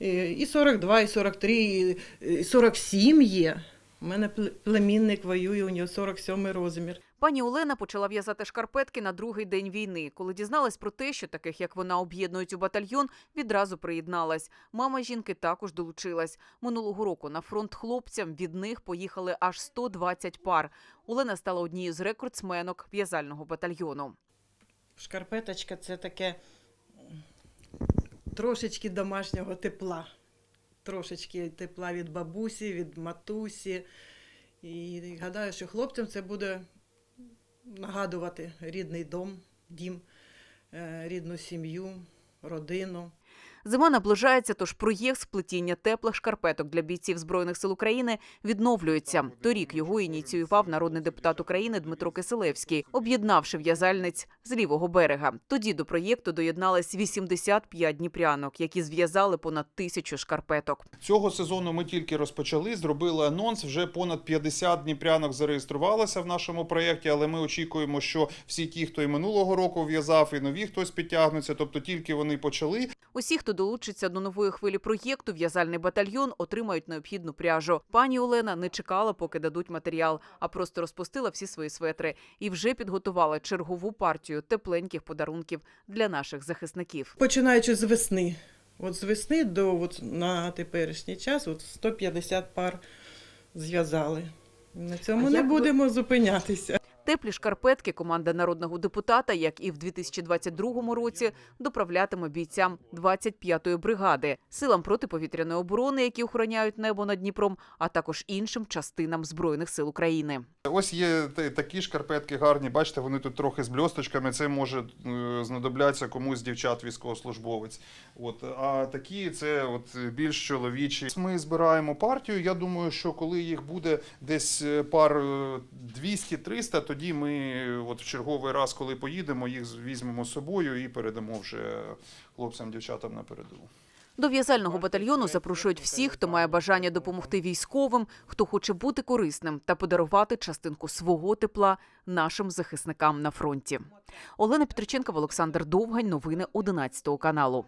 е, і 42, і 43, і і 47 є. У мене пле- племінник воює, у нього 47 розмір. Пані Олена почала в'язати шкарпетки на другий день війни. Коли дізналась про те, що таких як вона об'єднують у батальйон, відразу приєдналась. Мама жінки також долучилась. Минулого року на фронт хлопцям від них поїхали аж 120 пар. Олена стала однією з рекордсменок в'язального батальйону. Шкарпеточка це таке трошечки домашнього тепла. Трошечки тепла від бабусі, від матусі. І гадаю, що хлопцям це буде нагадувати рідний дом, дім, е, рідну сім'ю, родину. Зима наближається, тож проєкт сплетіння теплих шкарпеток для бійців збройних сил України відновлюється. Торік його ініціював народний депутат України Дмитро Киселевський, об'єднавши в'язальниць з лівого берега. Тоді до проєкту доєднались 85 дніпрянок, які зв'язали понад тисячу шкарпеток. Цього сезону ми тільки розпочали, зробили анонс. Вже понад 50 дніпрянок зареєструвалися в нашому проєкті, але ми очікуємо, що всі ті, хто і минулого року в'язав, і нові хтось підтягнуться, тобто тільки вони почали. Усі, хто долучиться до нової хвилі проєкту, в'язальний батальйон отримають необхідну пряжу. Пані Олена не чекала, поки дадуть матеріал, а просто розпустила всі свої светри і вже підготувала чергову партію тепленьких подарунків для наших захисників. Починаючи з весни. От з весни до от на теперішній час от 150 пар зв'язали. На цьому А не як ви- будемо зупинятися. Теплі шкарпетки команда народного депутата, як і в 2022 році, доправлятиме бійцям 25-ї бригади, силам протиповітряної оборони, які охороняють небо над Дніпром, а також іншим частинам збройних сил України. Ось є такі шкарпетки гарні. Бачите, вони тут трохи з бльосточками. Це може е, знадобляться комусь дівчат військовослужбовець. От а такі це от більш чоловічі. Ми збираємо партію. Я думаю, що коли їх буде десь е, пар е, 200-300, тоді ми е, от в черговий раз, коли поїдемо, їх візьмемо з собою і передамо вже хлопцям, дівчатам на передову. До в'язального батальйону запрошують всіх, хто має бажання допомогти військовим, хто хоче бути корисним та подарувати частинку свого тепла нашим захисникам на фронті. Олена Петриченкова, Олександр Довгань. Новини 11 каналу.